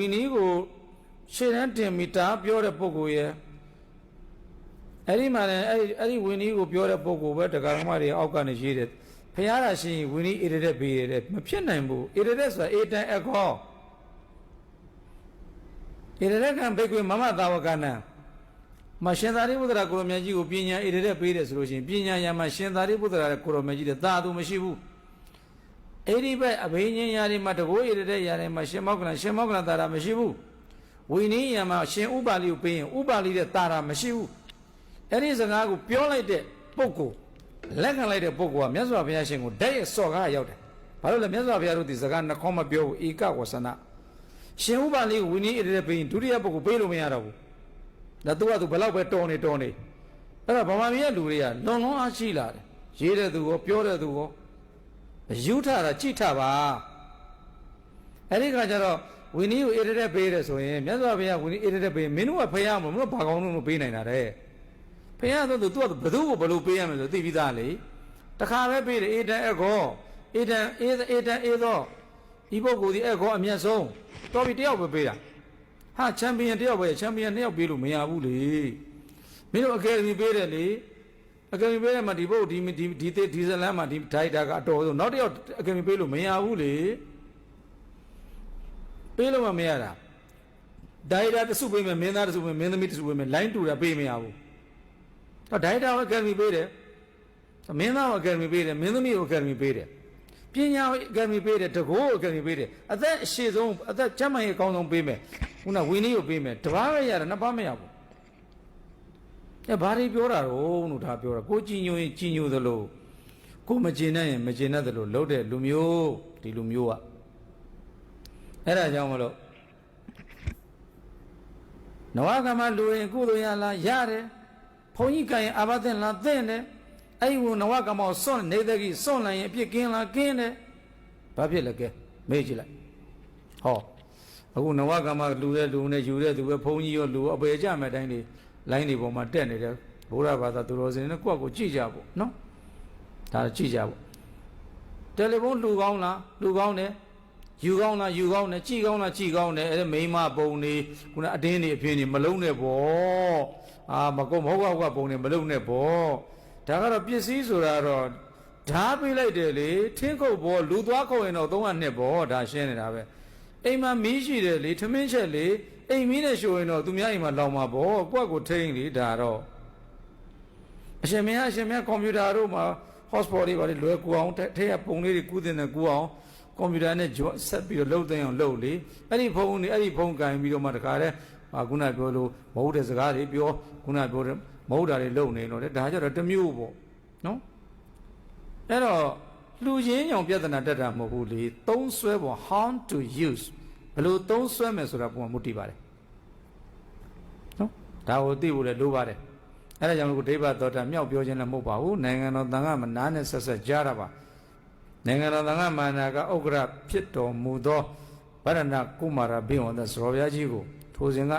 ဝီနီးကိုရှေ့တန်းတင်မီတာပြောတဲ့ပုဂ္ဂိုလ်ရဲ့အဲ့ဒီမှာလည်းအဲ့ဒီအဲ့ဒီဝီနီးကိုပြောတဲ့ပုဂ္ဂိုလ်ပဲတရားဓမ္မတွေအောက်ကနေရေးတယ်ဖះရရှိရင်ဝီနီးအေရတဲ့ဘေးရတဲ့မဖြစ်နိုင်ဘူးအေရတဲ့ဆိုတာအေတန်အခေါ်အေရတဲ့ကံဘိကွေမမသာဝကနံမရှင်သာရိပုတ္တရာကိုရမကြီးကိုပညာအေရတဲ့ပေးတယ်ဆိုလို့ရှိရင်ပညာရမှာရှင်သာရိပုတ္တရာကိုရမကြီးတဲ့သာသူမရှိဘူး အဲ့ဒီဘက်အဘိညာဉ်ရာတွေမှာတကိုးရတဲ့ရာတွေမှာရှင်မောက္ကလန်ရှင်မောက္ကလန်တာရာမရှိဘူးဝိနည်းရာမှာရှင်ဥပါလိကိုပေးရင်ဥပါလိတဲ့တာရာမရှိဘူးအဲ့ဒီစကားကိုပြောလိုက်တဲ့ပုဂ္ဂိုလ်လက်ခံလိုက်တဲ့ပုဂ္ဂိုလ်ကမြတ်စွာဘုရားရှင်ကိုဓာတ်ရဲ့စော်ကားရောက်တယ်ဘာလို့လဲမြတ်စွာဘုရားတို့ဒီစကားနှခေါမပြောဘူးဧကဝဆနာရှင်ဥပါလိကိုဝိနည်းရတဲ့ပေးရင်ဒုတိယပုဂ္ဂိုလ်ပေးလို့မရတော့ဘူးဒါသူကသူဘယ်တော့ပဲတော်နေတော်နေအဲ့တော့ဗမာပြည်ရဲ့လူတွေကလွန်လွန်အားရှိလာတယ်ရေးတဲ့သူရောပြောတဲ့သူရော ယူထတာကြိထပါအဲ့ဒီခါကျတော့ဝီနီးကိုအေရတဲ့ပေးတယ်ဆိုရင်မြတ်စွာဘုရားဝီနီးအေရတဲ့ပေးမင်းတို့ကဖះမလို့ဘာကောင်းလို့ပေးနိုင်တာတဲ့ဖះဆိုသူကဘသူ့ကိုဘလို့ပေးရမလဲဆိုသိပြီးသားလေတခါပဲပေးတယ်အေတန်အကောအေတန်အေအေတန်အေသောဒီပုဂ္ဂိုလ်ဒီအကောအမျက်ဆုံးတော်ပြီတယောက်ပဲပေးတာဟာချန်ပီယံတယောက်ပဲချန်ပီယံနှစ်ယောက်ပေးလို့မရဘူးလေမင်းတို့အကယ်ဒမီပေးတယ်လေ အကယ်ဒမီပေးတယ်မှာဒီဘုတ်ဒီဒီဒီဒီဇလန်မှာဒီဒိုက်တာကအတော်ဆုံးနောက်တစ်ယောက်အကယ်ဒမီပေးလို့မရဘူးလေပေးလို့မမရတာဒိုက်တာတစုပေးမယ်မင်းသားတစုပေးမယ်မင်းသမီးတစုပေးမယ်လိုင်းတူတာပေးမရဘူးတော့ဒိုက်တာကိုအကယ်ဒမီပေးတယ်မင်းသားကိုအကယ်ဒမီပေးတယ်မင်းသမီးကိုအကယ်ဒမီပေးတယ်ပညာကိုအကယ်ဒမီပေးတယ်တကိုးကိုအကယ်ဒမီပေးတယ်အသက်အရှိဆုံးအသက်ကျန်းမာရေးအကောင်းဆုံးပေးမယ်ခုနဝင်းလေးကိုပေးမယ်တပားပဲရတယ်နှစ်ပါးမရဘူး အဲဘာတွေပြောတာတော့လို့ဒါပြောတာကိုကြည်ညိုရင်ကြည်ညိုသလိုကိုမကျင်နဲ့ရင်မကျင်နဲ့သလိုလှုပ်တဲ့လူမျိုးဒီလူမျိုးอ่ะအဲ့ဒါကြောင့်မလို့နဝကမလူရင်ကုသိုလ်ရလားရတယ်ဘုန်းကြီးကရင်အာဘသင်လားသင့်တယ်အဲ့ဒီကိုနဝကမောစွန့်နေတဲ့ကြီးစွန့်လိုက်ရင်အပြစ်ကင်းလားကင်းတယ်ဘာဖြစ်လဲကဲမေးကြည့်လိုက်ဟောအခုနဝကမလူတဲ့လူနဲ့ယူတဲ့သူပဲဘုန်းကြီးရောလူရောအပေကြမဲ့တိုင်းတွေ လိုင်းတွေပေါ်မှာတက်နေတယ်ဘုရားဘာသာသူတော်စင်နဲ့ကိုယ့်ကိုကြည့်ကြပေါ့နော်ဒါကြည့်ကြပေါ့တယ်လီဖုန်းလူကောင်းလားလူကောင်းတယ်ယူကောင်းလားယူကောင်းတယ်ကြည့်ကောင်းလားကြည့်ကောင်းတယ်အဲ့ဒါမိန်းမပုံနေခုနအတင်းနေအဖြစ်နေမလုံးနဲ့ပေါ့အာမကုတ်မဟုတ်ဟုတ်ကပုံနေမလုံးနဲ့ပေါ့ဒါကတော့ပစ္စည်းဆိုတာတော့ဓာပေးလိုက်တယ်လေထင်းခုတ်ဘောလူသွားခုတ်ရင်တော့300နှစ်ပေါ့ဒါရှင်းနေတာပဲအိမ်မှာမီးရှိတယ်လေထမင်းချက်လေ အိမ်မီးနဲ့ရှို့ရင်တော့သူများအိမ်မှာလောင်မှာပေါ့ကိုယ့်ကိုထိန်းလေဒါတော့အရှင်မင်းအရှင်မင်းကွန်ပျူတာတို့မှာ hotspot တွေပါလေလွယ်ကူအောင်ထဲကပုံလေးတွေကူးတင်တယ်ကူအောင်ကွန်ပျူတာနဲ့ဆက်ပြီးတော့လှုပ်သိမ်းအောင်လှုပ်လေအဲ့ဒီဖုန်းတွေအဲ့ဒီဖုန်းကင်ပြီးတော့မှတခါတည်းခုနပြောလို့မဟုတ်တဲ့စကားတွေပြောခုနပြောတဲ့မဟုတ်တာတွေလုပ်နေတော့လေဒါကြတော့တစ်မျိုးပေါ့နော်အဲ့တော့လူချင်းညောင်ပြဿနာတက်တာမဟုတ်ဘူးလေသုံးဆွဲပေါ် how to use ဘယ်လိုသုံးဆွဲမယ်ဆိုတာပုံမှန်မူတည်ပါတယ်နော်ဒါကိုသိဖို့လည်းလိုပါတယ်အဲ့ဒါကြောင့်လို့ဒိဗ္ဗသောတာမြောက်ပြောခြင်းလည်းမဟုတ်ပါဘူးနိုင်ငံတော်တန်ခါမနာနဲ့ဆက်ဆက်ကြားတာပါနိုင်ငံတော်တန်ခါမာနာကဥက္ကရဖြစ်တော်မူသောဗရဏကုမာရဘိဝန္တဇော်ဘုရားကြီးကိုထိုစဉ်က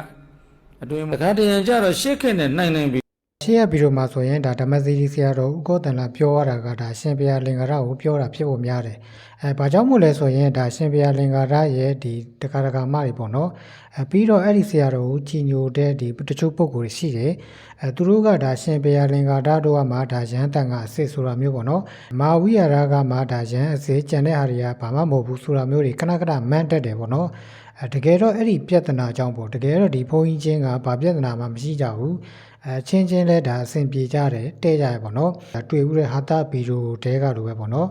အတွင်တခါတည်းကြတော့ရှေ့ခက်နဲ့နိုင်နိုင်ပြီ ရှေ့ရဗီဒီယိုမှာဆိုရင်ဒါဓမ္မစီရီဆရာတော်ဦးကောတန်လာပြောရတာကဒါရှင်ဘုရားလင်္ကာရကိုပြောတာဖြစ်ဖို့များတယ်။အဲဘာကြောင့်မို့လဲဆိုရင်ဒါရှင်ဘုရားလင်္ကာရရဲ့ဒီတက္ကရာမတွေပေါ့နော်။အဲပြီးတော့အဲ့ဒီဆရာတော်ကိုကြီးညိုတဲ့ဒီတချို့ပုံကိုယ်ရှိတယ်။အဲသူတို့ကဒါရှင်ဘုရားလင်္ကာရတို့ကမှဒါရဟန်းတန်ကအစ်စ်ဆိုတာမျိုးပေါ့နော်။မာဝိရကမှဒါရဟန်းအစ်စ်ကျန်တဲ့ဟာတွေကဘာမှမဟုတ်ဘူးဆိုတာမျိုးတွေခဏခဏမန်းတက်တယ်ပေါ့နော်။အဲတကယ်တော့အဲ့ဒီပြဿနာအကြောင်းပေါ့တကယ်တော့ဒီဘုန်းကြီးချင်းကဘာပြဿနာမှမရှိကြဘူး။ အဲချင်းချင်းလဲဒါအဆင်ပြေကြတယ်တဲ့ကြရပေါ့နော်ဒါတွေ့ဦးတဲ့ဟာတာဗီဒီယိုတဲကလိုပဲပေါ့နော်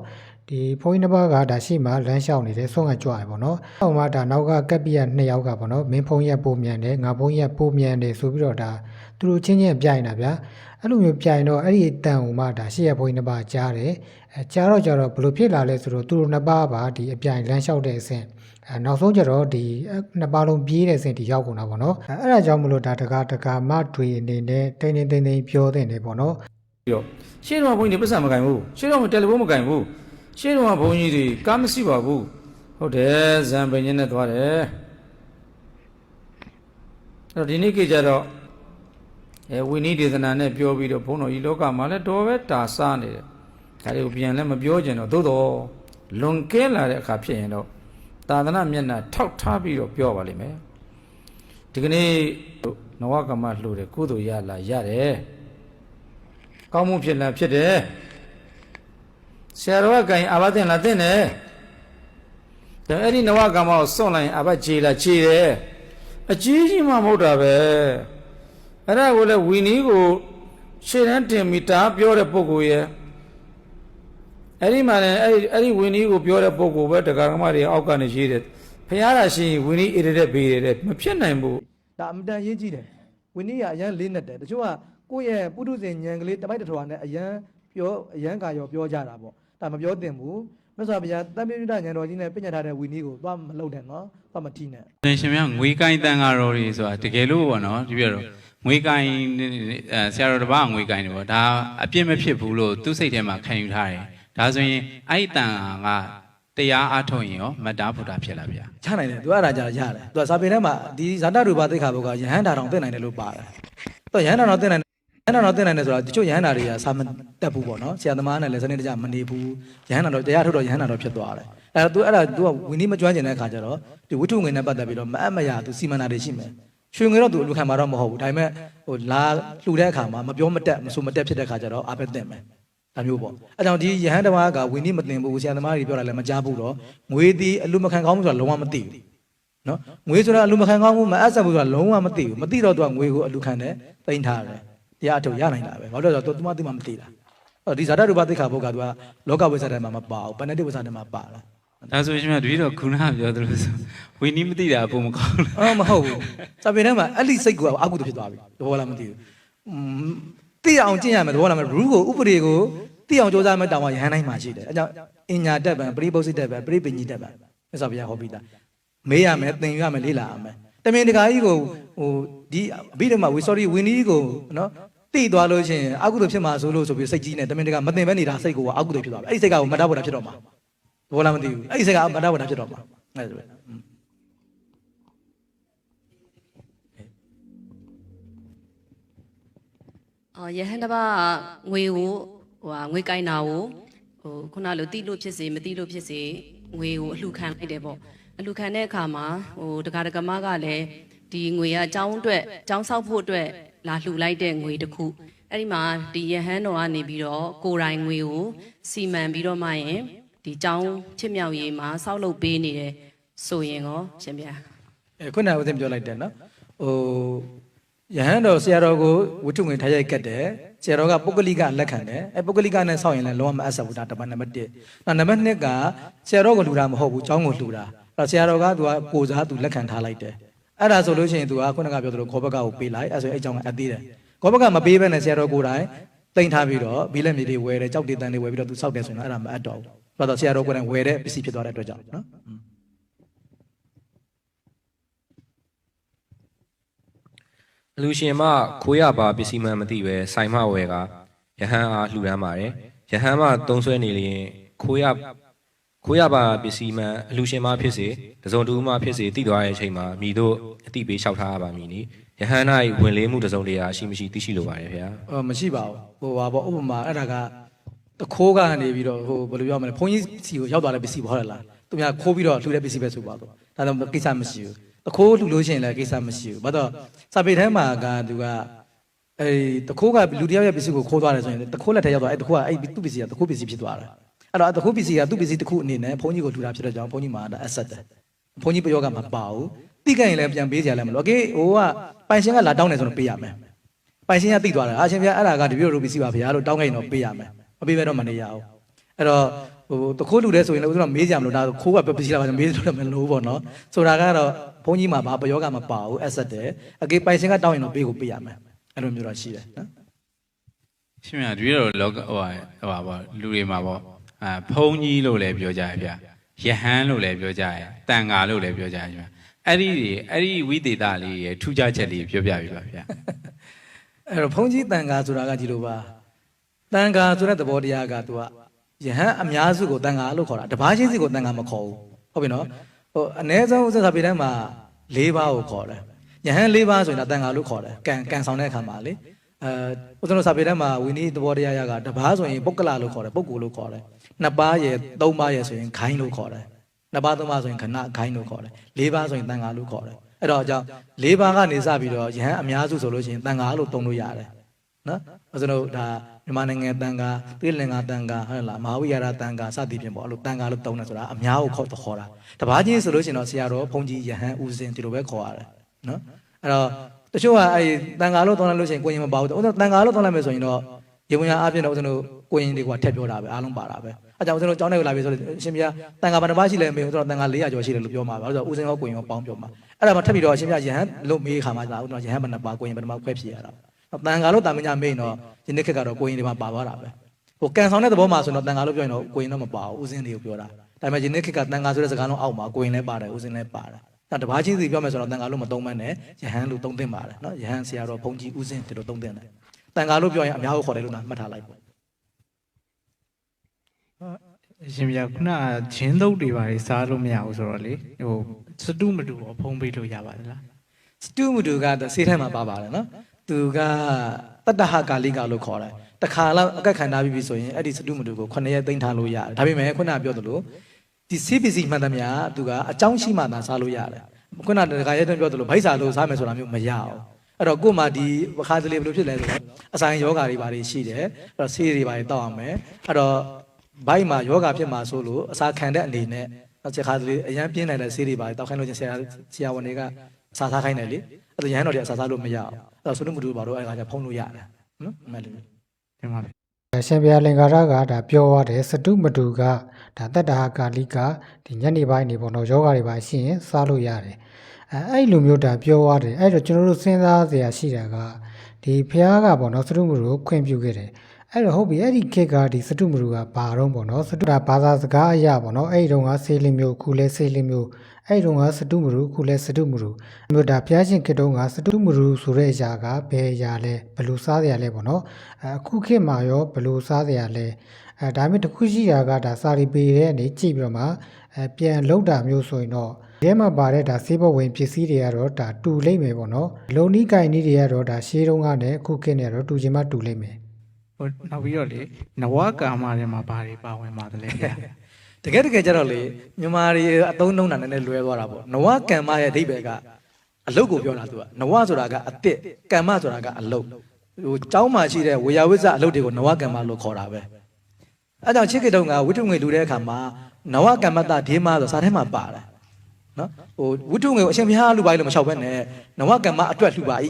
ဒီဖုန်းနှစ်ပါးကဒါရှိမှလမ်းလျှောက်နေတယ်ဆုံးကကြွရပေါ့နော်။အောက်မှာဒါနောက်ကကက်ပီရနှစ်ယောက်ကပေါ့နော်မင်းဖုန်းရက်ပို့မြန်တယ်ငါဖုန်းရက်ပို့မြန်တယ်ဆိုပြီးတော့ဒါသူတို့ချင်းချင်းပြိုင်တာဗျာ။အဲ့လိုမျိုးပြိုင်တော့အဲ့ဒီတန်ဟိုမှဒါရှေ့ရဖုန်းနှစ်ပါးကြားတယ်။အဲကြားတော့ကြတော့ဘယ်လိုဖြစ်လာလဲဆိုတော့သူတို့နှစ်ပါးပါဒီအပြိုင်လမ်းလျှောက်တဲ့အဆင့်အဲ နောက်ဆုံးကျတော့ဒီနှစ်ပါးလုံးပြေးတဲ့အဆင့်ဒီရောက်ကုန်တာပေါ့နော်အဲအဲ့ဒါကြောင့်မလို့ဒါတကာတကာမတွေအနေနဲ့တိန်တိန်တိန်တိန်ပြောတဲ့နေပေါ့နော်ပြီးတော့ရှေ့တော်ဘုန်းကြီးတွေပတ်စံမကင်ဘူးရှေ့တော်တယ်လီဖုန်းမကင်ဘူးရှေ့တော်ဘုန်းကြီးတွေကားမရှိပါဘူးဟုတ်တယ်ဇံပင်ချင်းနဲ့သွားတယ်အဲ့တော့ဒီနေ့ခေတ်ကျတော့အဲဝိနည်းဒေသနာနဲ့ပြောပြီးတော့ဘုန်းတော်ကြီးလောကမှာလည်းတော်ပဲတာစားနေတယ်ဒါတွေကိုပြန်လည်းမပြောကြတော့သို့တော့လွန်ကဲလာတဲ့အခါဖြစ်ရင်တော့ သာသနာမျက်နှာထောက်ထားပြီးတော့ပြောပါလိမ့်မယ်ဒီကနေ့နဝကမလှူတယ်ကုသိုလ်ရလာရတယ်ကောင်းမှုဖြစ်လာဖြစ်တယ်ဆရာတော်ကကင်အာဘသင်လာတဲ့တယ်ဒါအဲ့ဒီနဝကမကိုစွန့်လိုက်ရင်အာဘခြေလာခြေတယ်အကြီးကြီးမှမဟုတ်တာပဲအဲ့ဒါကိုလည်းဝီနီးကိုရှေ့တန်းတင်ပြီးတားပြောတဲ့ပုဂ္ဂိုလ်ရဲ့ အဲ့ဒီမှာလည်းအဲ့ဒီအဲ့ဒီဝီနီးကိုပြောတဲ့ပုဂ္ဂိုလ်ပဲတရားဓမ္မတွေအောက်ကနေရေးတယ်ဖះတာရှိရင်ဝီနီးအေရတဲ့ဘေးရတဲ့မဖြစ်နိုင်ဘူးဒါအမတန်ရေးကြည့်တယ်ဝိနည်းကအရန်လေးနဲ့တယ်တချို့ကကိုယ့်ရဲ့ပုထုဇဉ်ဉာဏ်ကလေးတပိုက်တစ်ထွာနဲ့အရန်ပြောအရန်ကာရောပြောကြတာပေါ့ဒါမပြောသင့်ဘူးမြတ်စွာဘုရားတန်ပိဋကဉာဏ်တော်ကြီးနဲ့ပြညာထားတဲ့ဝိနည်းကိုသွားမလုပ်နဲ့နော်သွားမထိနဲ့သင်ရှင်များငွေကိုင်းတန်ဃာတော်တွေဆိုတာတကယ်လို့ပေါ့နော်ဒီပြတော့ငွေကိုင်းအဲဆရာတော်တစ်ပါးကငွေကိုင်းတယ်ပေါ့ဒါအပြစ်မဖြစ်ဘူးလို့သူ့စိတ်ထဲမှာခံယူထားတယ် ဒါဆိုရင်အဲ့ဒီတန်ဃာကတရားအားထုတ်ရင်ရောမတ္တာဘုရားဖြစ်လာဗျာချနိုင်တယ်သူအဲ့ဒါကြရတယ်သူကစာပေထဲမှာဒီဇာတရူပသိက္ခာဘုကယဟန္တာတော်သိနိုင်တယ်လို့ပါတယ်သူကယဟန္တာတော်သိနိုင်ယဟန္တာတော်သိနိုင်တယ်ဆိုတာတချို့ယဟန္တာတွေကစာမတက်ဘူးပေါ့နော်ဆရာသမားနဲ့လည်းစနစ်တကျမနေဘူးယဟန္တာတော်တရားထုတ်တော့ယဟန္တာတော်ဖြစ်သွားတယ်အဲ့တော့သူအဲ့ဒါသူကဝိနည်းမကျွမ်းကျင်တဲ့အခါကျတော့ဒီဝိထုငွေနဲ့ပတ်သက်ပြီးတော့မအပ်မရသူစီမံတာတွေရှိမယ်ရွှေငွေတော့သူအလူခံမှာတော့မဟုတ်ဘူးဒါပေမဲ့ဟိုလာလှူတဲ့အခါမှာမပြောမတက်မဆိုမတက်ဖြစ်တဲ့အခါကျတော့အားပဲတင်မယ် ဒါမျိုးပေါ့အဲကြောင့်ဒီယဟန်တဝါကဝိနည်းမတင်ဘူးဆရာသမားတွေပြောတာလည်းမကြားဘူးတော့ငွေသည်အလူမခံကောင်းဘူးဆိုတာလုံးဝမသိဘူးနော်ငွေဆိုတာအလူမခံကောင်းဘူးမအပ်ဆက်ဘူးဆိုတာလုံးဝမသိဘူးမသိတော့သူကငွေကိုအလူခံတယ်တိမ့်ထားတယ်တရားအထုတ်ရနိုင်တာပဲဘာလို့လဲဆိုတော့သူမသိမှမသိတာအဲ့ဒီဇာတရူပသိက္ခာဘုတ်ကသူကလောကဝိဇ္ဇာထဲမှာမပါဘူးပဏ္ဍိဝိဇ္ဇာထဲမှာပါလားဒါဆိုရှင်များတပည့်တော်ခုနကပြောသလိုဆိုဝိနည်းမသိတာအပုံမကောင်းလို့အော်မဟုတ်ဘူးစာပေထဲမှာအဲ့ဒီစိတ်ကအကုသိုလ်ဖြစ်သွားပြီသဘောလားမသိဘူးอืม သိအောင်ကျင့်ရမယ်သဘောလားမရူးကိုဥပဒေကိုသိအောင်ကြိုးစားမှတောင်းမှရဟန်းတိုင်းမှာရှိတယ်အဲကြောင့်အညာတက်ပံပရိပု္ပ္ပစိတက်ပံပရိပညိတက်ပံမြတ်စွာဘုရားဟောပြီးသားမေးရမယ်သင်ယူရမယ်လေ့လာရမယ်တမင်တကာကြီးကိုဟိုဒီအဘိဓမ္မာဝီ sorry ဝင်းကြီးကိုနော်တိသွားလို့ရှိရင်အကုသိုလ်ဖြစ်မှာဆိုလို့ဆိုပြီးစိတ်ကြီးနဲ့တမင်တကာမသိပဲနေတာစိတ်ကအကုသိုလ်ဖြစ်သွားပြီအဲ့ဒီစိတ်ကမတတ်ဖို့တာဖြစ်တော့မှာသဘောလားမသိဘူးအဲ့ဒီစိတ်ကမတတ်ဖို့တာဖြစ်တော့မှာအဲ့ဒါဆို အော်ယဟန်တစ်ပါးကငွေကိုဟိုဟာငွေကိုင်းတာကိုဟိုခုနလိုတိလို့ဖြစ်စေမတိလို့ဖြစ်စေငွေကိုအလှခံလိုက်တယ်ပေါ့အလှခံတဲ့အခါမှာဟိုတက္ကရာကမကလည်းဒီငွေကအကြောင်းအတွက်အကြောင်းဆောက်ဖို့အတွက်လာလှူလိုက်တဲ့ငွေတစ်ခုအဲ့ဒီမှာဒီယဟန်တော်ကနေပြီးတော့ကိုယ်တိုင်ငွေကိုစီမံပြီးတော့မှရင်ဒီအကြောင်းချစ်မြောက်ရေးမှာဆောက်လုပ်ပေးနေတယ်ဆိုရင်ရောရှင်ဗျာအဲခုနကဦးသိပြောလိုက်တယ်နော်ဟို ယဟန်တော်ဆရာတော်ကိုဝတ္ထုငွေထားရိုက်ကတ်တယ်ဆရာတော်ကပုဂ္ဂလိကလက်ခံတယ်အဲပုဂ္ဂလိကနဲ့ဆောက်ရင်လည်းလုံးဝမအပ်ဆက်ဘူးဒါတပတ်နံပါတ်1နောက်နံပါတ်2ကဆရာတော်ကိုလှူတာမဟုတ်ဘူးကျောင်းကိုလှူတာအဲ့တော့ဆရာတော်ကသူကကိုစားသူလက်ခံထားလိုက်တယ်အဲ့ဒါဆိုလို့ရှိရင်သူကခုနကပြောသလိုခေါဘကကိုပေးလိုက်အဲ့ဆိုအဲ့ကျောင်းကအပ်သေးတယ်ခေါဘကမပေးဘဲနဲ့ဆရာတော်ကိုယ်တိုင်တိန်ထားပြီးတော့ဘီလက်မြေတွေဝယ်တယ်ကြောက်တေးတန်တွေဝယ်ပြီးတော့သူစောက်တယ်ဆိုရင်တော့အဲ့ဒါမအပ်တော့ဘူးဘာလို့လဲဆရာတော်ကိုယ်တိုင်ဝယ်တဲ့ပစ္စည်းဖြစ်သွားတဲ့အတွက်ကြောင့်နော် အလူရှင်မခိုးရပါပစ္စည်းမှမသိပဲဆိုင်မဝယ်ကယဟန်အားလှူဒန်းပါတယ်ယဟန်မတုံးဆွဲနေလျင်ခိုးရခိုးရပါပစ္စည်းမှအလူရှင်မဖြစ်စေတစုံတူမှဖြစ်စေတည်သွားတဲ့အချိန်မှာမိတို့အတိပေးလျှောက်ထားရပါမည်နိယဟန်၌ဝင်လေးမှုတစုံတရာရှိမရှိသိရှိလိုပါတယ်ခင်ဗျာအော်မရှိပါဘူးဟိုပါပေါ့ဥပမာအဲ့ဒါကတခိုးကနေပြီးတော့ဟိုဘယ်လိုပြောမလဲဘုန်းကြီးစီကိုရောက်သွားတဲ့ပစ္စည်းပေါ့ဟုတ်လားသူများခိုးပြီးတော့လှူတဲ့ပစ္စည်းပဲဆိုပါတော့ဒါတော့ကိစ္စမရှိဘူး တခိုးလှူလို့ရှိရင်လည်းကိစ္စမရှိဘူးဘာတော့စာပေထဲမှာကသူကအဲတခိုးကလူတယောက်ရဲ့ပစ္စည်းကိုခိုးသွားတယ်ဆိုရင်တခိုးလက်ထဲရောက်သွားအဲ့တခိုးကအဲ့သူ့ပစ္စည်းကတခိုးပစ္စည်းဖြစ်သွားတယ်အဲ့တော့တခိုးပစ္စည်းကသူ့ပစ္စည်းတစ်ခုအနေနဲ့ဘုန်းကြီးကိုလှူတာဖြစ်တဲ့ကြောင့်ဘုန်းကြီးမှာဒါအဆက်တယ်ဘုန်းကြီးပြောကမပါဘူးတိကရင်လည်းပြန်ပေးကြရလည်းမလို့โอเคဟိုကပိုင်ရှင်ကလာတောင်းတယ်ဆိုတော့ပေးရမယ် ပိုင်ရှင်ကတိသွားတယ်အာရှင်ဗျာအဲ့ဒါကတပည့်တော်တို့ပစ္စည်းပါဗျာလို့တောင်းခိုင်းတော့ပေးရမယ်မပေးဘဲတော့မနေရအောင်အဲ့တော့ ဟိုတခိုးလူတဲ့ဆိုရင်လည်းဦးဇင်းကမေးကြမလို့ဒါခိုးကပစ္စည်းလာပါမေးလို့လည်းမလို့ပေါ့နော်ဆိုတာကတော့ဘုန်းကြီးမှာဘာပယောဂမပါဘူးအဆက်တယ်အကေပိုင်ရှင်ကတောင်းရင်တော့ပေးကိုပေးရမယ်အဲ့လိုမျိုးတော့ရှိတယ်နော်ရှင်များတပည့်တော်လောကဟိုဟာဟိုဟာပေါ့လူတွေမှာပေါ့အာဖုံကြီးလို့လည်းပြောကြရဗျာယဟန်လို့လည်းပြောကြရတန်ဃာလို့လည်းပြောကြရဗျာအဲ့ဒီတွေအဲ့ဒီဝိသေသလေးရဲ့ထူးခြားချက်လေးပြောပြပြပါဗျာအဲ့တော့ဘုန်းကြီးတန်ခါဆိုတာကဒီလိုပါတန်ခါဆိုတဲ့သဘောတရားကသူက ယဟန်အများစုကိုတန်ခါလို့ခေါ်တာတပါးချင်းစီကိုတန်ခါမခေါ်ဘူးဟုတ်ပြီနော်ဟိုအ ਨੇ ဆုံးဥစ္စာပေတန်းမှာ၄ပါးကိုခေါ်တယ်ယဟန်၄ပါးဆိုရင်တော့တန်ခါလို့ခေါ်တယ်ကံကံဆောင်တဲ့အခါမှာလေအဲဥစ္စာတို့စာပေတန်းမှာဝိနည်းသဘောတရားရကတပါးဆိုရင်ပုဂ္ဂလလို့ခေါ်တယ်ပုဂ္ဂိုလ်လို့ခေါ်တယ်နှစ်ပါးရယ်သုံးပါးရယ်ဆိုရင်ခိုင်းလို့ခေါ်တယ်နှစ်ပါးသုံးပါးဆိုရင်ခဏခိုင်းလို့ခေါ်တယ်လေးပါးဆိုရင်တန်ဃာလို့ခေါ်တယ်အဲ့တော့အကြောင်းလေးပါးကနေစပြီးတော့ယဟန်အများစုဆိုလို့ရှိရင်တန်ဃာလို့သုံးလို့ရတယ်နော်အဲဆိုတော့ဒါ မြန်မာနိုင်ငံတန်ဃာတိလင်္ကာတန်ဃာဟုတ်လားမဟာဝိဟာရတန်ဃာစသည်ဖြင့်ပေါ့အဲ့လိုတန်ဃာလို့သုံးတယ်ဆိုတာအများကိုခေါ်ခေါ်တာတပားချင်းဆိုလို့ရှိရင်တော့ဆရာတော်ဘုန်းကြီးယဟန်ဦးစင်ဒီလိုပဲခေါ်ရတယ်နော်အဲ့တော့တချို့ကအဲ့တန်ဃာလို့သုံးလိုက်လို့ရှိရင်ကိုရင်မပါဘူးဥစ္စာတန်ဃာလို့သုံးလိုက်မယ်ဆိုရင်တော့ရေဝင်ရအပြင်တော့ဥစ္စာတို့ကိုရင်တွေကထက်ပြောတာပဲအားလုံးပါတာပဲအဲကြောင့်ဥစ္စာတို့ကျောင်းထဲကိုလာပြီဆိုလို့အရှင်ဘုရားတန်ဃာဘယ်နှပါရှိလဲမေးဆိုတော့တန်ဃာ400ကျော်ရှိတယ်လို့ပြောမှာပါဥစ္စာဦးစင်ရောကိုရင်ရောပေါင်းပြောမှာအဲ့ဒါမှထပ်ပြီးတော့အရှင်ဘုရားယဟန်လို့မေးခါမှသာဥစ္စာယဟန်ဘယ်နှပါကိုရင်ဘယ်နှပါခွဲဖြစ်ရတာ တန်ဃာလို့တာမညာမေးရင်တော့ဒီနေ့ခေတ်ကတော့ကိုရင်တွေမှာပါသွားတာပဲဟိုကန်ဆောင်တဲ့သဘောမှာဆိုတော့တန်ဃာလို့ပြောရင်တော့ကိုရင်တော့မပါဘူးဦးစင်တွေကိုပြောတာဒါပေမဲ့ဒီနေ့ခေတ်ကတန်ဃာဆိုတဲ့စကားလုံးအောက်မှာကိုရင်လည်းပါတယ်ဦးစင်လည်းပါတယ်ဒါတဘာချင်းစီပြောမယ်ဆိုတော့တန်ဃာလို့မသုံးမနဲ့ယဟန်လို့သုံးသင့်ပါတယ်နော်ယဟန်ဆရာတော်ဘုန်းကြီးဦးစင်ဒီလိုသုံးသင့်တယ်တန်ဃာလို့ပြောရင်အများကိုခေါ်တယ်လို့နာမှတ်ထားလိုက်ပေါ့အရှင်ပြခုနကဂျင်းသုတ်တွေပါလေစားလို့မရဘူးဆိုတော့လေဟိုစတုမတူတော့ဖုံးပေးလို့ရပါသလားစတူမူတူကဆေးထဲမှာပါပါတယ်နော် သူကတတ္တဟကာလိကလို့ခေါ်တယ်တခါလောက်အကက်ခံထားပြီးပြီဆိုရင်အဲ့ဒီစတူမူတူကို9ရက်သိမ်းထားလို့ရတယ်ဒါပေမဲ့ခုနကပြောသလိုဒီဆေးပစ္စည်းမှန်သမျှသူကအကြောင်းရှိမှသာစားလို့ရတယ်ခုနကတခါရဲတွန်းပြောသလိုဗိုက်စာလို့စားမယ်ဆိုတာမျိုးမရအောင်အဲ့တော့ကို့မှာဒီအခါတလေဘယ်လိုဖြစ်လဲဆိုတော့အဆိုင်ယောဂါတွေဘာတွေရှိတယ်အဲ့တော့ဆေးတွေဘာတွေတောက်အောင်မယ်အဲ့တော့ဘိုက်မှာယောဂါဖြစ်မှာဆိုလို့အစာခံတဲ့အနေနဲ့နောက်တစ်ခါတလေအရန်ပြင်းနိုင်တဲ့ဆေးတွေဘာတွေတောက်ခိုင်းလို့ချင်းဆရာဆရာဝန်တွေကစားစားခိုင်းတယ်လေ အဲ့တော့ရဟန်းတော်တွေအစားစားလို့မရအောင်အဲ့တော့ဆုနုမတူဘာလို့အဲ့ဒါကဖုံးလို့ရတယ်နော်အမှန်တည်းဒီမှာပဲအရှင်ဘုရားလင်္ကာရကဒါပြောရတယ်စတုမတူကဒါတတ္တဟာကာလိကဒီညနေပိုင်းနေပေါ့နော်ယောဂတွေပါရှိရင်စားလို့ရတယ်အဲအဲ့လိုမျိုးဒါပြောရတယ်အဲ့တော့ကျွန်တော်တို့စဉ်းစားစရာရှိတာကဒီဘုရားကပေါ့နော်စတုမတူကိုခွင့်ပြုခဲ့တယ်အဲ့တော့ဟုတ်ပြီအဲ့ဒီခေတ်ကဒီစတုမတူကဘာတော့ပေါ့နော်စတုတာဘာသာစကားအရာပေါ့နော်အဲ့ဒီတော့ကဆေးလင်းမျိုးခုလဲဆေးလင်းမျိုး အဲ့ဒီတော့ကစတုမတူခုလဲစတုမတူမျိုးဒါဘုရားရှင်ခေတ်တုန်းကစတုမတူဆိုတဲ့အရာကဘယ်အရာလဲဘယ်လိုစားစရာလဲပေါ့နော်အဲအခုခေတ်မှာရောဘယ်လိုစားစရာလဲအဲဒါပေမဲ့တစ်ခုရှိတာကဒါစာရီပေတဲ့အနေကြည့်ပြီးတော့မှအဲပြန်လောက်တာမျိုးဆိုရင်တော့ဒီမှာပါတဲ့ဒါဆေးဘဝင်ပစ္စည်းတွေကတော့ဒါတူလိမ့်မယ်ပေါ့နော်လုံနီးကင်နီးတွေကတော့ဒါရှေးတုန်းကနဲ့အခုခေတ်နဲ့တော့တူချင်မှတူလိမ့်မယ်ဟိုနောက်ပြီးတော့လေနဝကာမတွေမှာဘာတွေပါဝင်ပါသလဲဗျာ တကယ်တကယ်ကျတော့လေမြန်မာတွေအသုံးနှုန်းတာနည်းနည်းလွဲသွားတာပေါ့နဝကမ္မရဲ့အဓိပ္ပာယ်ကအလုတ်ကိုပြောတာသူကနဝဆိုတာကအတစ်ကမ္မဆိုတာကအလုတ်ဟိုကျောင်းမှာရှိတဲ့ဝေယဝိဇ္ဇအလုတ်တွေကိုနဝကမ္မလို့ခေါ်တာပဲအဲကြောင့်ချစ်ကေတုံကဝိတုငွေလူတဲ့အခါမှာနဝကမ္မတဒေမဆိုစာထဲမှာပါတယ်နော်ဟိုဝိတုငွေကိုအရှင်ဘုရားလူပိုင်းလို့မလျှောက်ဘဲနဲ့နဝကမ္မအတွက်လူပါဤ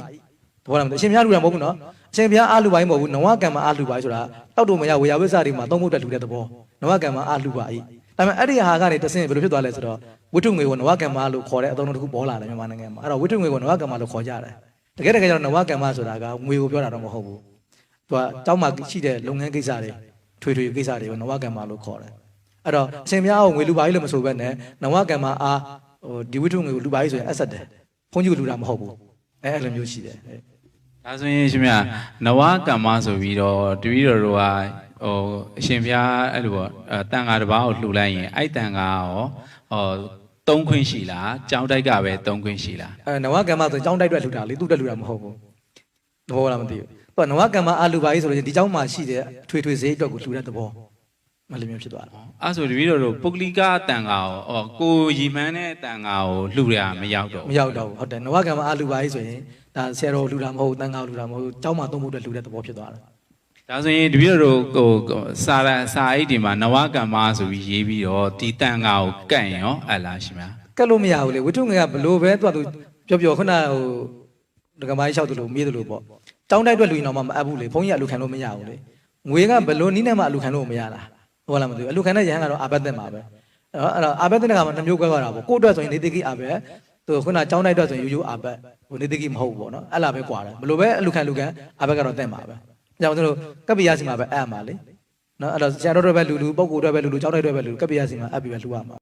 ဘောလားမသိအရှင်ဘုရားလူတာမဟုတ်ဘူးနော်အရှင်ဘုရားအားလူပိုင်းမဟုတ်ဘူးနဝကမ္မအားလူပိုင်းဆိုတာတောက်တုံမရဝေယဝိဇ္ဇတွေမှာသုံးဖို့အတွက်လူတဲ့သဘောနဝကမ္မအားလူပါဤ ဒါပေမဲ့အဲ့ဒီဟာကနေတဆင့်ဘယ်လိုဖြစ်သွားလဲဆိုတော့ဝိတုငွေကိုနဝကမ္မလို့ခေါ်တဲ့အသုံးတစ်ခုပေါ်လာတယ်မြန်မာနိုင်ငံမှာအဲ့တော့ဝိတုငွေကိုနဝကမ္မလို့ခေါ်ကြတယ်တကယ်တကယ်ကျတော့နဝကမ္မဆိုတာကငွေကိုပြောတာတော့မဟုတ်ဘူးသူကတောင်းမှရှိတဲ့လုပ်ငန်းကိစ္စတွေထွေထွေကိစ္စတွေကိုနဝကမ္မလို့ခေါ်တယ်အဲ့တော့အရှင်များအောင်ငွေလူပါကြီးလို့မဆိုဘဲနဲ့နဝကမ္မအားဟိုဒီဝိတုငွေကိုလူပါကြီးဆိုရင်အဆက်တယ်ဘုန်းကြီးကလူတာမဟုတ်ဘူးအဲ့အဲ့လိုမျိုးရှိတယ်ဒါဆိုရင်ရှင်မြတ်နဝကမ္မဆိုပြီးတော့တပည့်တော်တို့က ဟိုအရှင်ဘုရားအဲ့လိုပေါ့အဲတန်ဃာတစ်ပါးကိုလှူလိုက်ရင်အဲ့တန်ဃာရောဟောသုံးခွင့်ရှိလားကြောင်းတိုက်ကပဲသုံးခွင့်ရှိလားအဲနဝကမ္မဆိုကျောင်းတိုက်အတွက်လှူတာလေသူ့တက်လှူတာမဟုတ်ဘူးသဘောလားမသိဘူးသူကနဝကမ္မအားလူပါကြီးဆိုလို့ရှိရင်ဒီကျောင်းမှာရှိတဲ့ထွေထွေဈေးအတွက်ကိုလှူတဲ့သဘောမလိုမျိုးဖြစ်သွားတယ်အဲ့ဆိုတပည့်တော်တို့ပုဂ္ဂလိကတန်ဃာကိုဟောကိုရီမန်းတဲ့တန်ဃာကိုလှူရမရောက်တော့မဘူးရောက်တော့ဘူးဟုတ်တယ်နဝကမ္မအားလူပါကြီးဆိုရင်ဒါဆရာတော်လှူတာမဟုတ်ဘူးတန်ခါလှူတာမဟုတ်ဘူးကျောင်းမှာသုံးဖို့အတွက်လှူတဲ့သဘောဖြစ်သွားတယ် ဒါဆိုရင်တပည့်တော်တို့ဟိုစာရစာအိတ်တွေမှာနဝကမ္မဆိုပြီးရေးပြီးတော့ဒီတန်ဃာကိုကန့်ရင်ရောအဲ့လားရှင်မြတ်ကက်လို့မရဘူးလေဝိထုငယ်ကဘလို့ပဲသူကသူပြောပြောခုနဟိုဒကမိုင်းလျှောက်တယ်လို့မေးတယ်လို့ပေါ့ကျောင်းတိုက်အတွက်လူရင်တော့မှမအပ်ဘူးလေဘုန်းကြီးကအလူခံလို့မရဘူးလေငွေကဘလို့နီးနဲ့မှအလူခံလို့မရလားဟုတ်လားမသိဘူးအလူခံတဲ့ရဟန်းကတော့အာဘတ်သက်မှာပဲအဲ့တော့အဲ့တော့အာဘတ်တဲ့ကမှနှမျိုးကွဲသွားတာပေါ့ကို့အတွက်ဆိုရင်နေတိကိအာဘတ်သူခုနကျောင်းတိုက်အတွက်ဆိုရင်ယူယူအာဘတ်ဟိုနေတိကိမဟုတ်ဘူးပေါ့နော်အဲ့လားပဲကွာတယ်ဘလို့ပဲအလူခံလူခံအာဘတ်ကတော့တက်မှာပဲ ကြောင့်တို့ကပ္ပိယစီမှာပဲအပ်မှာလေနော်အဲ့တော့ဆရာတော်တွေပဲလူလူပုဂ္ဂိုလ်တွေပဲလူလူကျောင်းတိုက်တွေပဲလူလူကပ္ပိယစီမှာအပ်ပြီးပဲလှူရမှာ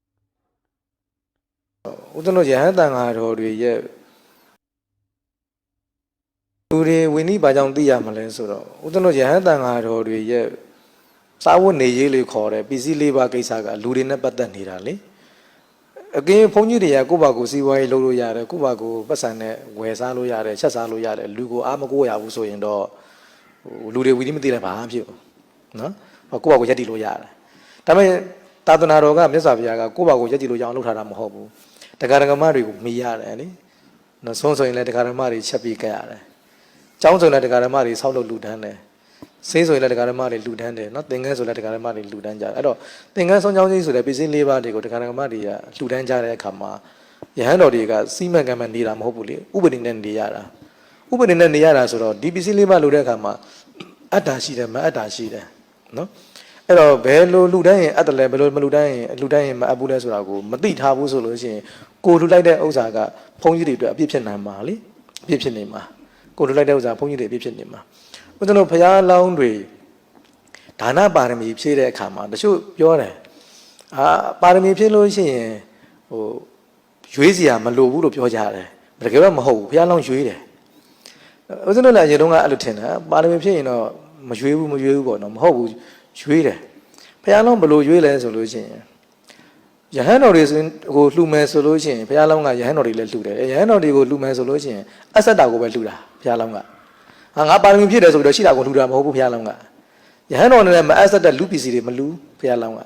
ဦးဇင်းတို့ရဟန်းတန်ဃာတော်တွေရဲ့လူတွေဝိနည်းဘာကြောင့်သိရမလဲဆိုတော့ဦးဇင်းတို့ရဟန်းတန်ဃာတော်တွေရဲ့စာဝတ်နေရေးလေးခေါ်တယ်ပစ္စည်းလေးပါကိစ္စကလူတွေနဲ့ပတ်သက်နေတာလေအကင်းဘုန်းကြီးတွေကကိုယ့်ဘာကိုယ်စီးပွားရေးလုပ်လို့ရတယ်ကိုယ့်ဘာကိုယ်ပတ်စံနဲ့ဝယ်စားလို့ရတယ်ချက်စားလို့ရတယ်လူကိုအားမကိုးရဘူးဆိုရင်တော့ ဟိုလူတွေဝိနည်းမသိလည်းဘာမှမဖြစ်ဘူးနော်ဟောကိုယ့်ဘာကိုယ်ရက်တည်လို့ရတယ်ဒါပေမဲ့တသာသနာတော်ကမြတ်စွာဘုရားကကိုယ့်ဘာကိုရက်ကြည့်လို့ရအောင်လုပ်ထားတာမဟုတ်ဘူးတရားဓမ္မတွေကိုမိရတယ်လေနော်ဆုံးဆိုရင်လည်းတရားဓမ္မတွေချက်ပြီးကြရတယ်ကျောင်းဆိုရင်လည်းတရားဓမ္မတွေဆောက်လုပ်လူတန်းတယ်ဆေးဆိုရင်လည်းတရားဓမ္မတွေလူတန်းတယ်နော်သင်္ကန်းဆိုလည်းတရားဓမ္မတွေလူတန်းကြတယ်အဲ့တော့သင်္ကန်းဆုံးချောင်းကြီးဆိုတဲ့ပစ္စည်း၄ပါးတွေကိုတရားဓမ္မတွေကလူတန်းကြတဲ့အခါမှာယဟန်တော်တွေကစီမံကံမနေတာမဟုတ်ဘူးလေဥပဒေနဲ့နေရတာ ဥပဒေနဲ့နေရတာဆိုတော့ဒီပစ္စည်း၄ပါးလူတဲ့အခါမှာအတ္တရှိတယ်မအတ္တရှိတယ်နော်အဲ့တော့ဘယ်လိုလူတိုင်းရင်အပ်တယ်လဲဘယ်လိုမလူတိုင်းရင်လူတိုင်းရင်မအပ်ဘူးလဲဆိုတာကိုမသိထားဘူးဆိုလို့ရှိရင်ကိုလူလိုက်တဲ့ဥစ္စာကဘုန်းကြီးတွေအတွက်အပြစ်ဖြစ်နိုင်မှာလေအပြစ်ဖြစ်နေမှာကိုလူလိုက်တဲ့ဥစ္စာဘုန်းကြီးတွေအပြစ်ဖြစ်နေမှာဘုရားတို့ဘုရားလောင်းတွေဒါနပါရမီဖြည့်တဲ့အခါမှာတချို့ပြောတယ်အာပါရမီဖြည့်လို့ရှိရင်ဟိုရွေးစရာမလိုဘူးလို့ပြောကြတယ်တကယ်တော့မဟုတ်ဘူးဘုရားလောင်းရွေးတယ် ဥစ္စနလည်းအရင်တုန်းကအဲ့လိုထင်တာပါရမီဖြည့်ရင်တော့မရွေးဘူးမရွေးဘူးပေါ့နော်မဟုတ်ဘူးရွေးတယ်ဘုရားလောင်းဘယ်လိုရွေးလဲဆိုလို့ရှိရင်ယဟန်တော်တွေဆိုရင်ဟိုလှူမယ်ဆိုလို့ရှိရင်ဘုရားလောင်းကယဟန်တော်တွေလည်းလှူတယ်ယဟန်တော်တွေကိုလှူမယ်ဆိုလို့ရှိရင်အဆက်တာကိုပဲလှူတာဘုရားလောင်းကဟာငါပါရမီဖြည့်တယ်ဆိုပြီးတော့ရှိတာကိုလှူတာမဟုတ်ဘူးဘုရားလောင်းကယဟန်တော်နဲ့မအဆက်တဲ့လူပစ္စည်းတွေမလှူဘုရားလောင်းက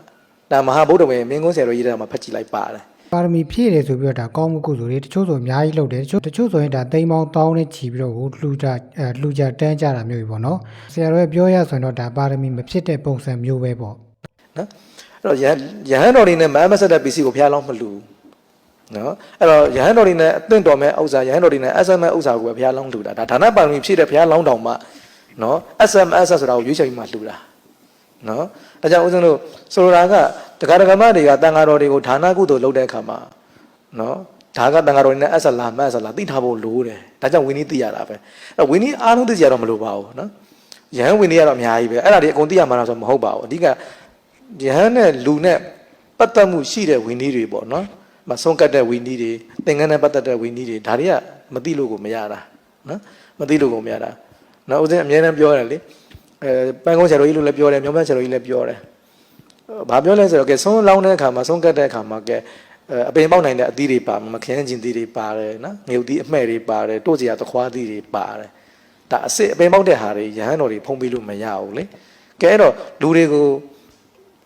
ဒါမဟာဗုဒ္ဓဘုရားမင်းကုန်းဆရာတော်ရေးတဲ့မှာဖတ်ကြည့်လိုက်ပါတယ် ပါရမီဖြည့်တယ်ဆိုပြီးတော့ဒါကောင်းမှုကုသိုလ်တွေတချို့ဆိုအများကြီးလုပ်တယ်တချို့တချို့ဆိုရင်ဒါသိမ်းပေါင်းတောင်းနဲ့ချီပြီးတော့ဟိုလှူကြအဲလှူကြတန်းကြတာမျိုးကြီးပေါ့နော်ဆရာတော်ရဲ့ပြောရဆိုရင်တော့ဒါပါရမီမဖြစ်တဲ့ပုံစံမျိုးပဲပေါ့နော်အဲ့တော့ယဟန်ယဟန်တော်တွေနဲ့မအမဆက်တဲ့ပစ္စည်းကိုဘုရားလောင်းမလှူနော်အဲ့တော့ယဟန်တော်တွေနဲ့အသင့်တော်မဲ့ဥစ္စာယဟန်တော်တွေနဲ့အဆမဥစ္စာကိုပဲဘုရားလောင်းလှူတာဒါဒါနပါရမီဖြည့်တဲ့ဘုရားလောင်းတောင်မှနော် SMS ဆိုတာကိုရွေးချယ်ပြီးမှလှူတာ နော်ဒါကြောင့်ဦးဇင်းတို့ဆိုလိုတာကတရားဓမ္မတွေကတန်ဃာတော်တွေကိုဌာနကုသိုလ်လုပ်တဲ့အခါမှာနော်ဒါကတန်ဃာတော်တွေနဲ့အဆက်လာမအဆက်လာသိထားဖို့လိုတယ်ဒါကြောင့်ဝင်းကြီးသိရတာပဲအဲ့ဝင်းကြီးအားလုံးသိကြရတော့မလိုပါဘူးနော်ယဟန်ဝင်းကြီးကတော့အများကြီးပဲအဲ့ဒါတွေအကုန်သိရမှာတော့ဆိုမဟုတ်ပါဘူးအဓိကယဟန်နဲ့လူနဲ့ပတ်သက်မှုရှိတဲ့ဝိနည်းတွေပေါ့နော်။မဆုံးကတ်တဲ့ဝိနည်းတွေသင်္ကန်းနဲ့ပတ်သက်တဲ့ဝိနည်းတွေဒါတွေကမသိလို့ကိုမရတာနော်။မသိလို့ကိုမရတာ။နော်ဦးဇင်းအများနဲ့ပြောရတယ်လေ။ အဲပန်းကုန်းဆရာတော်ကြီးလို့လည်းပြောတယ်၊မြောင်းပန်းဆရာတော်ကြီးလည်းပြောတယ်။ဘာပြောလဲဆိုတော့ကဲဆုံးလောင်းတဲ့အခါမှာဆုံးကတ်တဲ့အခါမှာကဲအပင်ပေါက်နိုင်တဲ့အသီးတွေပါမခင်းကျင်သီးတွေပါတယ်နော်။ငရုတ်သီးအမှဲ့တွေပါတယ်တို့စရာသခွားသီးတွေပါတယ်။ဒါအစ်စ်အပင်ပေါက်တဲ့ဟာတွေရဟန်းတော်တွေဖုံးပေးလို့မရဘူးလေ။ကဲအဲ့တော့လူတွေကို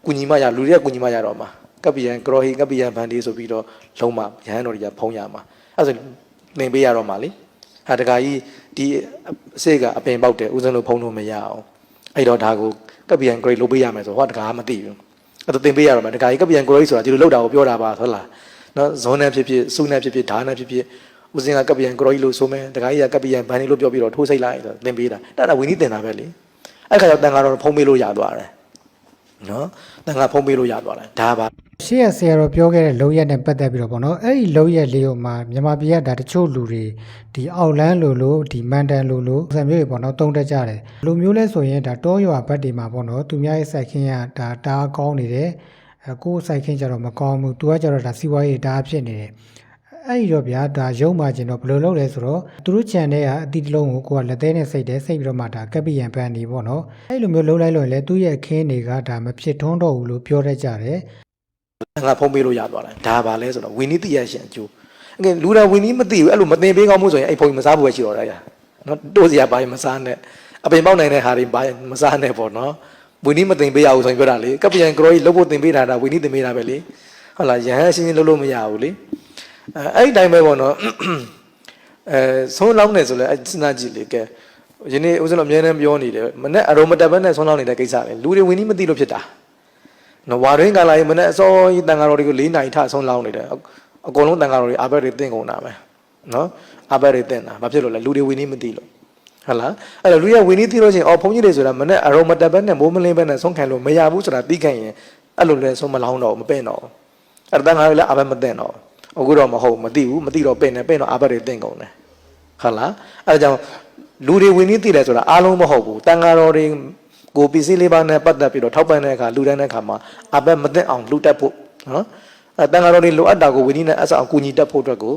ကုညီမရလူတွေကကုညီမရတော့မှာကပ္ပိယံကရောဟိကပ္ပိယံဗန္ဒီဆိုပြီးတော့လုံးမရဟန်းတော်တွေကဖုံးရမှာအဲဆိုသင်ပေးရတော့မှာလေဟာတခါကြီးဒီအစိတ်ကအပင်ပေါက်တယ်ဥစဉ်လို့ဖုံးလို့မရအောင် အဲ့တော့ဒါကိုကပ္ပိယံကရိလုပ်ပေးရမယ်ဆိုဟောတခါမသိဘူးအဲ့တော့သင်ပေးရတော့မှာတခါကြီးကပ္ပိယံကရိဆိုတာဒီလိုလောက်တာကိုပြောတာပါဟုတ်လားနော်ဇွန်နဲ့ဖြစ်ဖြစ်စုနဲ့ဖြစ်ဖြစ်ဓာတ်နဲ့ဖြစ်ဖြစ်ဥစဉ်ကကပ္ပိယံကရိလို့ဆိုမယ်တခါကြီးကကပ္ပိယံဗန္ဒီလို့ပြောပြီးတော့ထိုးစိတ်လိုက်ဆိုသင်ပေးတာအဲ့ဒါဝိနည်းသင်တာပဲလေအဲ့ခါကျတော့တန်ဃာတော်ဖုံးပေးလို့ရသွားတယ် နော်တန်ခါဖုံးပေးလို့ရသွားတယ်ဒါပါရှေ့ရဆရာတော်ပြောခဲ့တဲ့လုံရက်နဲ့ပတ်သက်ပြီးတော့ပေါ့နော်အဲ့ဒီလုံရက်လေးကိုမှမြန်မာပြည်ကဒါတချို့လူတွေဒီအောက်လန်းလိုလိုဒီမန်တန်လိုလိုစံမျိုးတွေပေါ့နော်တုံးတက်ကြတယ်လူမျိုးလဲဆိုရင်ဒါတောရွာဘက်တွေမှာပေါ့နော်သူများရဲ့စိုက်ခင်းကဒါတားကောင်းနေတယ်အဲကိုယ်စိုက်ခင်းကြတော့မကောင်းဘူးသူကကြတော့ဒါစီးပွားရေးဒါဖြစ်နေတယ် အဲ့ဒီတော့ဗျာဒါရုံမှကျင်တော့ဘယ်လိုလုပ်လဲဆိုတော့သူတို့ခြံထဲကအတိတလုံးကိုကိုကလက်သေးနဲ့စိတ်တယ်စိတ်ပြီးတော့မှဒါကပ်ပီယံပန်နေပေါ့နော်အဲ့လိုမျိုးလုံးလိုက်လို့ရင်လေသူ့ရဲ့ခင်းတွေကဒါမဖြစ်ထွန်းတော့ဘူးလို့ပြောတတ်ကြတယ်ငါဖုံးပေးလို့ရသွားတယ်ဒါပါလဲဆိုတော့ဝင်းနီးသိရရှင်အကျိုးအကဲလူတော်ဝင်းနီးမသိဘူးအဲ့လိုမသိပေးကောင်းမှုဆိုရင်အဲ့ဖုံးမစားဘူးပဲရှိတော့တယ်နော်တို့စရာဘာမစားနဲ့အပင်ပေါက်နိုင်တဲ့ဟာတွေဘာမစားနဲ့ပေါ့နော်ဝင်းနီးမသိပေးရဘူးဆိုရင်ပြောတာလေကပ္ပယံကရောကြီးလှုပ်ဖို့တင်ပေးတာဒါဝင်းနီးတင်ပေးတာပဲလေဟုတ်လားယဟန်ရှင်းရှင်းလှုပ်လို့မရဘူးလေ အဲအဲ့ဒီတိုင်းပဲပေါ့နော်အဲဆုံးလောင်းနေဆိုလဲအဲ့စဉ်းစားကြည့်လေကဲယနေ့ဦးဇင်းတို့အများနဲ့ပြောနေတယ်မနဲ့အရုံမတက်ဘဲနဲ့ဆုံးလောင်းနေတဲ့ကိစ္စလေလူတွေဝင်းနီးမသိလို့ဖြစ်တာနော်ဝါရင်းကလာရင်မနေ့အစောကြီးတန်ဃာတော်တွေကို၄နိုင်ထဆုံးလောင်းနေတယ်အကုန်လုံးတန်ဃာတော်တွေအာဘက်တွေတင့်ကုန်တာပဲနော်အာဘက်တွေတင့်တာဘာဖြစ်လို့လဲလူတွေဝင်းနီးမသိလို့ဟုတ်လားအဲ့တော့လူရဝင်းနီးသိလို့ချင်းအော်ဘုန်းကြီးတွေဆိုတာမနေ့အရုံမတက်ဘဲနဲ့မိုးမလင်းဘဲနဲ့ဆုံးခံလို့မရဘူးဆိုတာသိခဲ့ရင်အဲ့လိုလဲဆုံးမလောင်းတော့မပင့်တော့အဲ့တန်ဃာတွေလည်းအာဘက်မတင့်တော့ အခုတော့မဟုတ်မသိဘူးမသိတော့ပင့်နေပင့်တော့အာဘက်တွေတင့်ကုန်တယ်ဟုတ်လားအဲ့ဒါကြောင့်လူတွေဝင်းနီးသိတယ်ဆိုတာအားလုံးမဟုတ်ဘူးတန်ဃာတော်တွေကိုပစ္စည်းလေးပါးနဲ့ပတ်သက်ပြီးတော့ထောက်ပံ့တဲ့အခါလူတိုင်းတဲ့အခါမှာအဘက်မသိအောင်လူတက်ဖို့နော်အဲတန်ဃာတော်တွေလိုအပ်တာကိုဝင်းနီးနဲ့အဆောက်အကူညီတက်ဖို့အတွက်ကို